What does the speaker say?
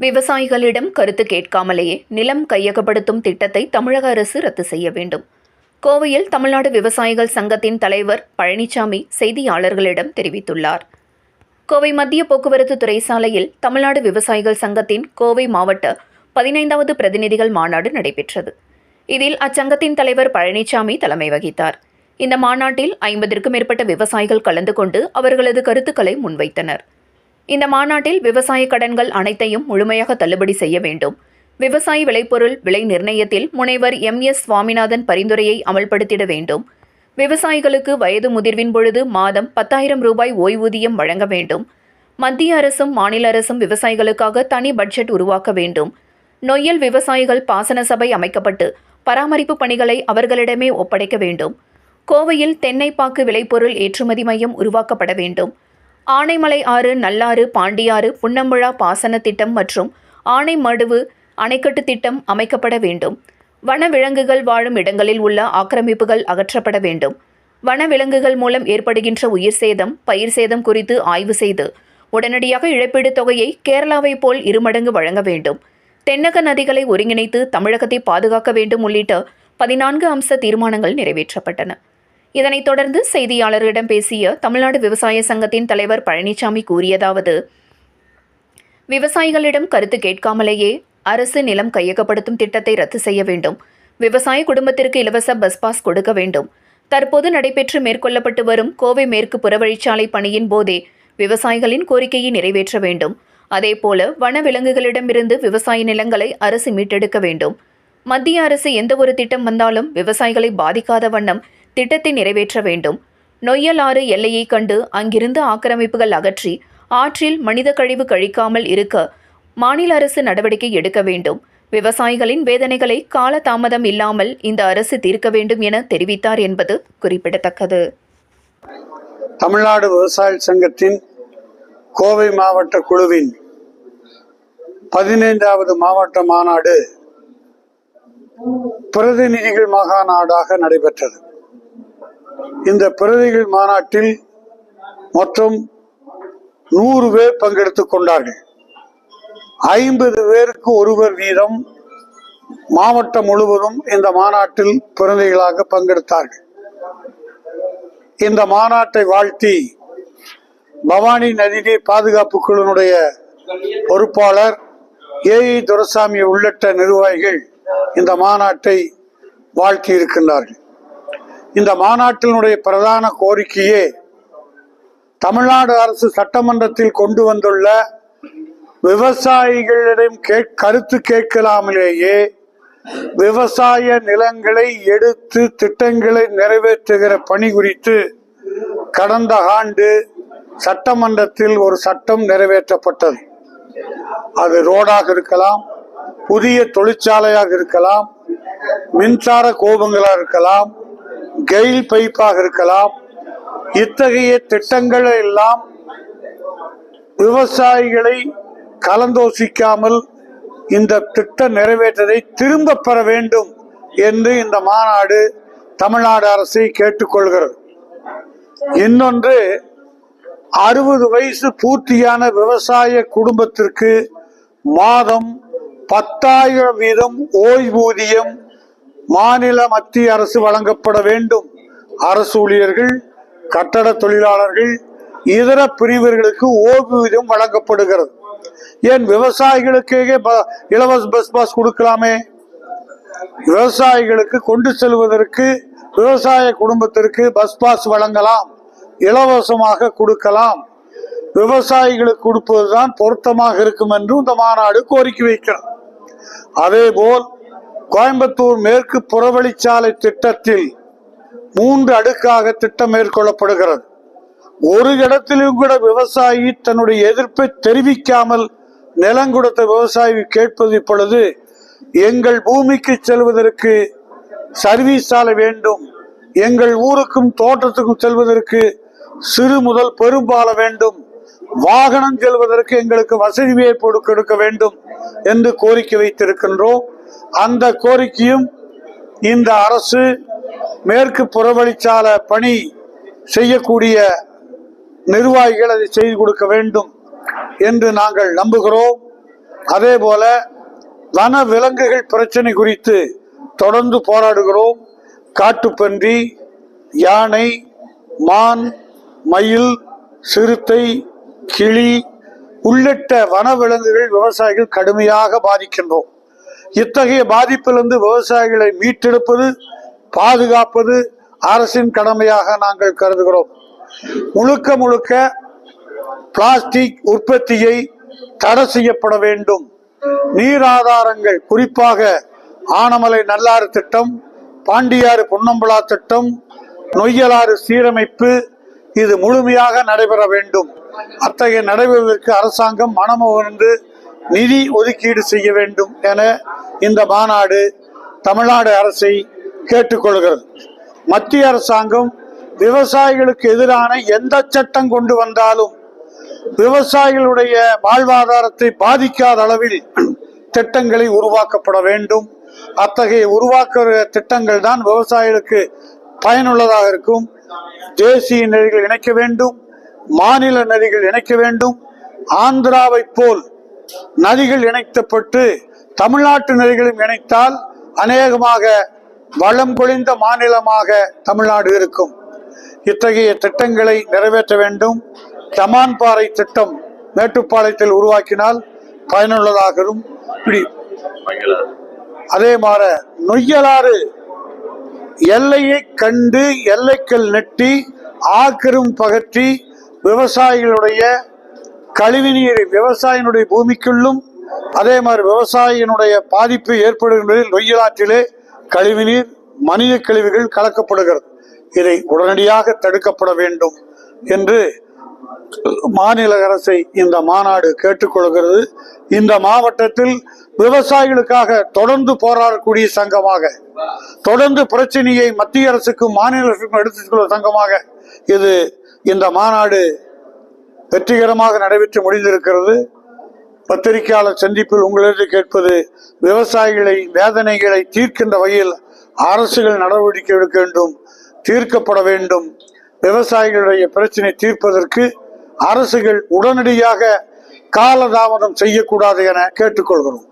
விவசாயிகளிடம் கருத்து கேட்காமலேயே நிலம் கையகப்படுத்தும் திட்டத்தை தமிழக அரசு ரத்து செய்ய வேண்டும். கோவையில் தமிழ்நாடு விவசாயிகள் சங்கத்தின் தலைவர் பழனிசாமி செய்தியாளர்களிடம் தெரிவித்துள்ளார். கோவை மத்திய போக்குவரத்து துறை சாலையில் தமிழ்நாடு விவசாயிகள் சங்கத்தின் கோவை மாவட்ட பதினைந்தாவது பிரதிநிதிகள் மாநாடு நடைபெற்றது. இதில் அச்சங்கத்தின் தலைவர் பழனிசாமி தலைமை வகித்தார். இந்த மாநாட்டில் ஐம்பதிற்கும் மேற்பட்ட விவசாயிகள் கலந்து கொண்டு அவர்களது கருத்துக்களை முன்வைத்தனர். இந்த மாநாட்டில் விவசாய கடன்கள் அனைத்தையும் முழுமையாக தள்ளுபடி செய்ய வேண்டும். விவசாய விளைபொருள் விலை நிர்ணயத்தில் முனைவர் எம். எஸ். சுவாமிநாதன் பரிந்துரையை அமல்படுத்திட வேண்டும். விவசாயிகளுக்கு வயது முதிர்வின் பொழுது மாதம் பத்தாயிரம் ரூபாய் ஓய்வூதியம் வழங்க வேண்டும். மத்திய அரசும் மாநில அரசும் விவசாயிகளுக்காக தனி பட்ஜெட் உருவாக்க வேண்டும். நொய்யல் விவசாயிகள் பாசன சபை அமைக்கப்பட்டு பராமரிப்பு பணிகளை அவர்களிடமே ஒப்படைக்க வேண்டும். கோவையில் தென்னைப்பாக்கு விளைபொருள் ஏற்றுமதி மையம் உருவாக்கப்பட வேண்டும். ஆனைமலை ஆறு நல்லாறு பாண்டியாறு புன்னம்புழா பாசன திட்டம் மற்றும் ஆனைமடுவு அணைக்கட்டு திட்டம் அமைக்கப்பட வேண்டும். வனவிலங்குகள் வாழும் இடங்களில் உள்ள ஆக்கிரமிப்புகள் அகற்றப்பட வேண்டும். வனவிலங்குகள் மூலம் ஏற்படுகின்ற உயிர் சேதம் பயிர் சேதம் குறித்து ஆய்வு செய்து உடனடியாக இழப்பீடு தொகையை கேரளாவைப் போல் இருமடங்கு வழங்க வேண்டும். தென்னக நதிகளை ஒருங்கிணைத்து தமிழகத்தை பாதுகாக்க வேண்டும் உள்ளிட்ட பதினான்கு அம்ச தீர்மானங்கள் நிறைவேற்றப்பட்டன. இதனைத் தொடர்ந்து செய்தியாளர்களிடம் பேசிய தமிழ்நாடு விவசாய சங்கத்தின் தலைவர் பழனிசாமி கூறியதாவது விவசாயிகளிடம் கருத்து கேட்காமலேயே அரசு நிலம் கையகப்படுத்தும் திட்டத்தை ரத்து செய்ய வேண்டும். விவசாய குடும்பத்திற்கு இலவச பஸ் பாஸ் கொடுக்க வேண்டும். தற்போது நடைபெற்று மேற்கொள்ளப்பட்டு வரும் கோவை மேற்கு புறவழிச்சாலை பணியின் போதே விவசாயிகளின் கோரிக்கையை நிறைவேற்ற வேண்டும். அதேபோல வனவிலங்குகளிடமிருந்து விவசாய நிலங்களை அரசு மீட்டெடுக்க வேண்டும். மத்திய அரசு எந்த ஒரு திட்டம் வந்தாலும் விவசாயிகளை பாதிக்காத வண்ணம் திட்டத்தை நிறைவேற்ற வேண்டும். நொய்யல் ஆறு எல்லையை கண்டு அங்கிருந்து ஆக்கிரமிப்புகள் அகற்றி ஆற்றில் மனித கழிவு கழிக்காமல் இருக்க மாநில அரசு நடவடிக்கை எடுக்க வேண்டும். விவசாயிகளின் வேதனைகளை கால தாமதம் இல்லாமல் இந்த அரசு தீர்க்க வேண்டும் என தெரிவித்தார் என்பது குறிப்பிடத்தக்கது. தமிழ்நாடு விவசாய சங்கத்தின் கோவை மாவட்ட குழுவின் பதினைந்தாவது மாவட்ட மாநாடு பிரதிநிதிகள் மாகாநாடாக நடைபெற்றது. இந்த பிரதிகள் மாநாட்டில் மொத்தம் நூறு பேர் பங்கெடுத்துக் கொண்டார்கள். ஐம்பது பேருக்கு ஒருவர் வீதம் மாவட்டம் முழுவதும் இந்த மாநாட்டில் பிறந்தைகளாக பங்கெடுத்தார்கள். இந்த மாநாட்டை வாழ்த்தி பவானி நதிநீர் பாதுகாப்பு குழுவினுடைய பொறுப்பாளர் ஏஇ துரசாமி உள்ளிட்ட நிர்வாகிகள் இந்த மாநாட்டை வாழ்த்தி இருக்கின்றார்கள். இந்த மாநாட்டினுடைய பிரதான கோரிக்கையே தமிழ்நாடு அரசு சட்டமன்றத்தில் கொண்டு வந்துள்ள விவசாயிகளிடம் கே கருத்து கேட்கலாமலேயே விவசாய நிலங்களை எடுத்து திட்டங்களை நிறைவேற்றுகிற பணி குறித்து கடந்த ஆண்டு சட்டமன்றத்தில் ஒரு சட்டம் நிறைவேற்றப்பட்டது. அது ரோடாக இருக்கலாம் புதிய தொழிற்சாலையாக இருக்கலாம் மின்சார கோபங்களாக இருக்கலாம் கெயில் பைப்பாக இருக்கலாம். இத்தகைய திட்டங்கள் எல்லாம் விவசாயிகளை கலந்தோசிக்காமல் இந்த திட்டம் நிறைவேற்றதை திரும்ப பெற வேண்டும் என்று இந்த மாநாடு தமிழ்நாடு அரசை கேட்டுக்கொள்கிறது. இன்னொன்று அறுபது வயசு பூர்த்தியான விவசாய குடும்பத்திற்கு மாதம் பத்தாயிரம் வீதம் ஓய்வூதியம் மாநில மத்திய அரசு வழங்கப்பட வேண்டும். அரசு ஊழியர்கள் கட்டட தொழிலாளர்கள் இதர பிரிவர்களுக்கு ஓய்வூதியம் வழங்கப்படுகிறது. ஏன் விவசாயிகளுக்கே ப- இலவச பஸ் பாஸ் கொடுக்கலாமே? விவசாயிகளுக்கு கொண்டு செல்வதற்கு விவசாய குடும்பத்திற்கு பஸ் பாஸ் வழங்கலாம். இலவசமாக கொடுக்கலாம். விவசாயிகளுக்கு கொடுப்பதுதான் பொருத்தமாக இருக்கும் என்று இந்த மாநாடு கோரிக்கை வைக்கிறது. அதேபோல் கோயம்புத்தூர் மேற்கு புறவழிச்சாலை திட்டத்தில் மூன்று அடுக்காக திட்டம் மேற்கொள்ளப்படுகிறது. ஒரு இடத்திலும் கூட விவசாயி தன்னுடைய எதிர்ப்பை தெரிவிக்காமல் நிலம் கொடுத்த விவசாயி கேட்பது இப்பொழுது எங்கள் பூமிக்கு செல்வதற்கு சர்வீஸ் சாலை வேண்டும். எங்கள் ஊருக்கும் தோட்டத்துக்கும் செல்வதற்கு சிறு முதல் பெரும்பால வேண்டும். வாகனம் செல்வதற்கு எங்களுக்கு வசதி வாய்ப்பு கொடுக்க வேண்டும் என்று கோரிக்கை வைத்திருக்கின்றோம். அந்த கோரிக்கையும் இந்த அரசு மேற்கு புறவழிச்சாலை பணி செய்யக்கூடிய நிர்வாகிகள் அதை செய்து கொடுக்க வேண்டும் என்று நாங்கள் நம்புகிறோம். அதே போல வன விலங்குகள் பிரச்சனை குறித்து தொடர்ந்து போராடுகிறோம். காட்டுப்பன்றி யானை மான் மயில் சிறுத்தை கிளி உள்ளிட்ட வனவிலங்குகள் விவசாயிகள் கடுமையாக பாதிக்கின்றோம். இத்தகைய பாதிப்பிலிருந்து விவசாயிகளை மீட்டெடுப்பது பாதுகாப்பது அரசின் கடமையாக நாங்கள் கருதுகிறோம். முழுக்க முழுக்க பிளாஸ்டிக் உற்பத்தியை தடை செய்யப்பட வேண்டும். நீர் ஆதாரங்கள் குறிப்பாக ஆனமலை நல்லாறு திட்டம் பாண்டியாறு பொன்னம்பலா திட்டம் நொய்யலாறு சீரமைப்பு இது முழுமையாக நடைபெற வேண்டும். அத்தகைய நடைபெறுவதற்கு அரசாங்கம் மனமுகர்ந்து நிதி ஒதுக்கீடு செய்ய வேண்டும் என இந்த மாநாடு தமிழ்நாடு அரசை கேட்டுக்கொள்கிறது. மத்திய அரசாங்கம் விவசாயிகளுக்கு எதிரான எந்த சட்டம் கொண்டு வந்தாலும் விவசாயிகளுடைய வாழ்வாதாரத்தை பாதிக்காத அளவில் திட்டங்களை உருவாக்கப்பட வேண்டும். அத்தகைய உருவாக்குற திட்டங்கள் தான் விவசாயிகளுக்கு பயனுள்ளதாக இருக்கும். தேசிய நதிகள் இணைக்க வேண்டும் மாநில நதிகள் இணைக்க வேண்டும். ஆந்திராவை போல் நதிகள் இணைக்கப்பட்டு தமிழ்நாட்டு நதிகளும் இணைத்தால் அநேகமாக வளம் பொழிந்த மாநிலமாக தமிழ்நாடு இருக்கும். இத்தகைய திட்டங்களை நிறைவேற்ற வேண்டும். தமான்பாறை திட்டம் மேட்டுப்பாளையத்தில் உருவாக்கினால் பயனுள்ளதாகவும் இப்படி அதே மாற நொய்யலாறு எல்லையை கண்டு எல்லைக்கல் நெட்டி ஆக்கிரும் பகற்றி விவசாயிகளுடைய கழிவுநீர் விவசாயினுடைய பூமிக்குள்ளும் அதே மாதிரி விவசாயினுடைய பாதிப்பு ஏற்படுகின்றதில் நொய்யலாற்றிலே கழிவுநீர் மனித கழிவுகள் கலக்கப்படுகிறது. இதை உடனடியாக தடுக்கப்பட வேண்டும் என்று மாநில அரசை இந்த மாநாடு கேட்டுக்கொள்கிறது இந்த மாவட்டத்தில் விவசாயிகளுக்காக தொடர்ந்து போராடக்கூடிய சங்கமாக தொடர்ந்து பிரச்சனையை மத்திய அரசுக்கும் மாநில அரசுக்கும் எடுத்துச் சங்கமாக இது இந்த மாநாடு வெற்றிகரமாக நடைபெற்று முடிந்திருக்கிறது. பத்திரிகையாளர் சந்திப்பில் உங்களிடம் கேட்பது விவசாயிகளை வேதனைகளை தீர்க்கின்ற வகையில் அரசுகள் நடவடிக்கை எடுக்க வேண்டும் தீர்க்கப்பட வேண்டும். விவசாயிகளுடைய பிரச்சனை தீர்ப்பதற்கு அரசுகள் உடனடியாக காலதாமதம் செய்யக்கூடாது என கேட்டுக்கொள்கிறோம்.